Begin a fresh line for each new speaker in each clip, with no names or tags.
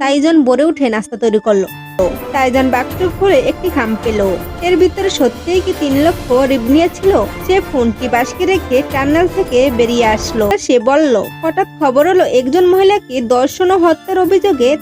তাইজন বড়ে উঠে নাস্তা তৈরি করল। তাইজন বাক্স খুলে একটি খাম পেল। এর ভিতরে সত্যিই কি তিন লক্ষ রিবনিয়া ছিল সে ফোনটি বাসকে রেখে টার্নাল থেকে বেরিয়ে আসলো। সে বলল, হঠাৎ খবর হলো, একজন মহিলাকে দর্শন ও হত্যার অভিযোগে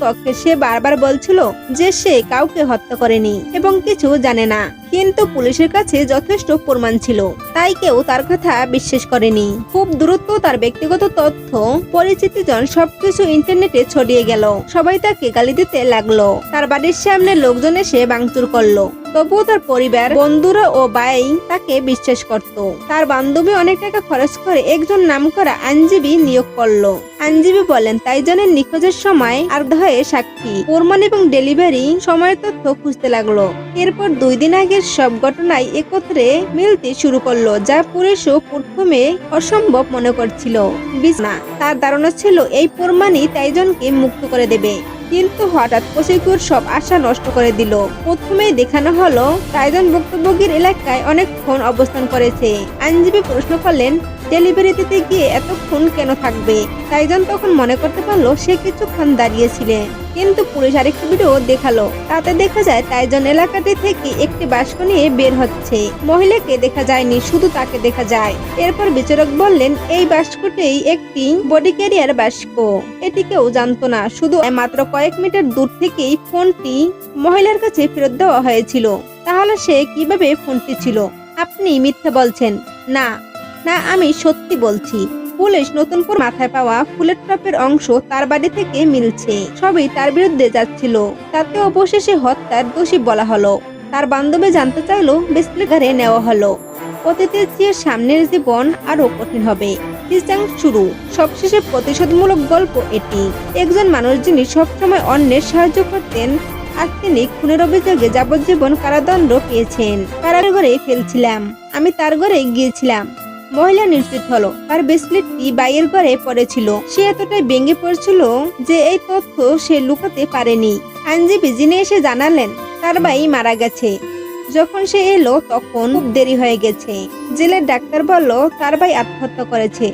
কক্ষে সে বারবার বলছিল যে সে কাউকে হত্যা করেনি এবং কিছু জানে না। কিন্তু পুলিশের কাছে যথেষ্ট প্রমাণ ছিল। তাই কেউ তার কথা বিশ্বাস করেনি। খুব দ্রুত তার ব্যক্তিগত তথ্য পরিচিতিজন সবকিছু ইন্টারনেটে ছড়িয়ে গেল। সবাই তাকে গালি দিতে লাগল। তার বাড়ির সামনে লোকজন এসে ভাঙচুর করল। তবুও তার পরিবার, বন্ধুরা ও বাই তাকে বিশ্বাস করত। তার বান্ধবী অনেক টাকা খরচ করে একজন নামকরা আইনজীবী নিয়োগ করল। আইনজীবী বলেন তাইজনের নিখোঁজের সময় আর হয়ে সাক্ষী, প্রমাণ এবং ডেলিভারি সময়ের তথ্য খুঁজতে লাগল। এরপর দুই দিন আগের সব ঘটনায় একত্রে মিলতে শুরু করল, যা পুলিশও প্রথমে অসম্ভব মনে করছিল। বিছনা, তার ধারণা ছিল, এই প্রমাণই তাইজনকে মুক্ত করে দেবে। কিন্তু হঠাৎ প্রসিকিউর সব আশা নষ্ট করে দিল। প্রথমেই দেখানো হলো, তাইজন ভুক্তভোগীর এলাকায় অনেকক্ষণ অবস্থান করেছে। আইনজীবী প্রশ্ন করলেন ডেলিভারি দিতে গিয়ে এতক্ষণ কেন থাকবে? তাইজন তখন মনে করতে পারল সে কিছুক্ষণ দাঁড়িয়েছিলেন কিন্তু পুলিশ আরেকটি ভিডিও দেখাল। তাতে দেখা যায় তাইজন এলাকাটি থেকে একটি বাস্ক নিয়ে বের হচ্ছে। মহিলাকে দেখা যায়নি, শুধু তাকে দেখা যায়। এরপর বিচারক বললেন, এই বাস্কটিই একটি বডি ক্যারিয়ার বাস্ক এটি কেউ জানতো না। শুধু মাত্র কয়েক মিটার দূর থেকেই ফোনটি মহিলার কাছে ফেরত দেওয়া হয়েছিল। তাহলে সে কীভাবে ফোনটি ছিল? আপনি মিথ্যা বলছেন। না না, আমি সত্যি বলছি, পুলিশ নতুন করে মাথায় পাওয়া ফুলের টপের অংশ তার বাড়ি থেকে মিলছে। সবই তার বিরুদ্ধে যাচ্ছিল। তাতে অবশেষে হত্যার দোষী বলা হলো। তার বান্ধবী জানতে চাইলো বেসলিঘারে নেওয়া হলো। অতীতের চেয়ে সামনের জীবন আরও কঠিন হবে। শুরু। সবশেষে প্রতিশোধমূলক গল্প এটি। একজন মানুষ যিনি সবসময় অন্যের সাহায্য করতেন আজ তিনি খুনের অভিযোগে যাবজ্জীবন কারাদণ্ড পেয়েছেন। কারাগারে ফেলছিলাম। আমি তার ঘরে গিয়েছিলাম। মহিলা নিশ্চিত হলো তার ব্রেসলেটটি বাইয়ের ঘরে পড়েছিল। সে এতটাই ভেঙে পড়ছিল যে এই তথ্য সে লুকাতে পারেনি। আইনজীবী যিনি এসে জানালেন, তার ভাই মারা গেছে। যখন সে এলো, তখন দেরি হয়ে গেছে। জেলের ডাক্তার বলল, তার ভাই আত্মহত্যা করেছে।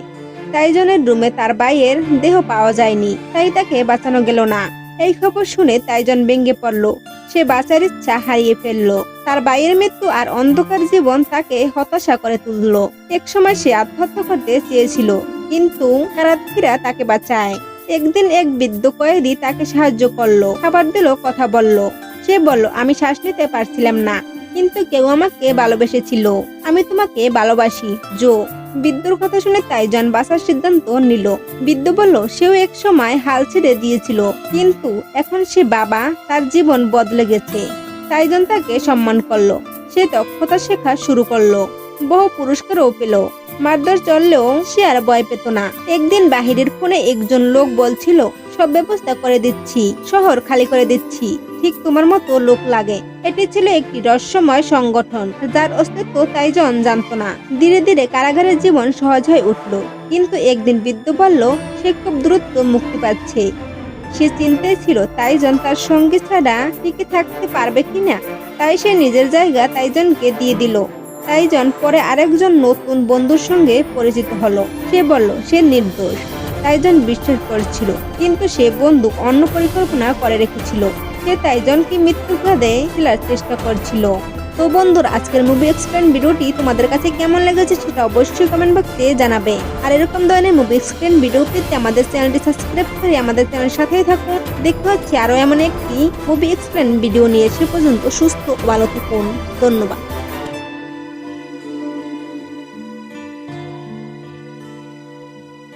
তাই জনের রুমে তার ভাইয়ের দেহ পাওয়া যায়নি, তাই তাকে বাঁচানো গেল না। এই খবর শুনে তাইজন ভেঙে পড়ল। সে বাঁচার ইচ্ছা হারিয়ে ফেলল। তার ভাইয়ের মৃত্যু আর অন্ধকার জীবন তাকে হতাশা করে তুলল। একসময় সে আত্মহত্যা করতে চেয়েছিল, কিন্তু কারার্থীরা তাকে বাঁচায়। একদিন এক বৃদ্ধ কয়েদি তাকে সাহায্য করল, খাবার দিল, কথা বলল। সে বলল, আমি শ্বাস নিতে পারছিলাম না, কিন্তু কেউ আমাকে ভালোবেসেছিল। আমি তোমাকে ভালোবাসি, জো। বৃদ্ধর কথা শুনে তাইজন বাসার সিদ্ধান্ত নিল। বিদ্যু বলল, সেও এক সময় হাল ছেড়ে দিয়েছিল, কিন্তু এখন সে বাবা, তার জীবন বদলে গেছে। তাইজন তাকে সম্মান করল। সে দক্ষতা শেখা শুরু করল। বহু পুরস্কারও পেল। মারধর চললেও সে আর ভয় পেত না। একদিন বাহিরের ফোনে একজন লোক বলছিল, সব ব্যবস্থা করে দিচ্ছি, শহর খালি করে দিচ্ছি। ঠিক তোমার মতো লোক লাগে। এটি ছিল একটি রহস্যময় সংগঠন, যার অস্তিত্ব তাইজন জানতো না। ধীরে ধীরে কারাগারের জীবন সহজ হয়ে উঠল। কিন্তু একদিন বৃদ্ধ বলল, সে খুব দ্রুত মুক্তি পাচ্ছে। সে চিন্তায় ছিল তাইজন তার সঙ্গী ছাড়া টিকে থাকতে পারবে কিনা? তাই সে নিজের জায়গা তাইজনকে দিয়ে দিল। তাইজন পরে আরেকজন নতুন বন্ধুর সঙ্গে পরিচিত হলো। সে বলল, সে নির্দোষ। তাইজন বিশ্বাস করেছিল, কিন্তু সে বন্ধু অন্য পরিকল্পনা করে রেখেছিল। সে তাইজনকে মৃত্যু ফাঁদে ফেলার চেষ্টা করছিল। তো বন্ধুর, আজকের মুভি এক্সপ্লেন ভিডিওটি তোমাদের কাছে কেমন লেগেছে সেটা অবশ্যই কমেন্ট বক্সে জানাবে। আর এরকম ধরনের মুভি এক্সপ্লেন ভিডিও পেতে আমাদের চ্যানেলটি সাবস্ক্রাইব করে আমাদের চ্যানেলের সাথেই থাকুন দেখতে হচ্ছে আরও এমন একটি মুভি এক্সপ্লেন ভিডিও নিয়ে সে পর্যন্ত সুস্থ ভালো থাকুন। ধন্যবাদ।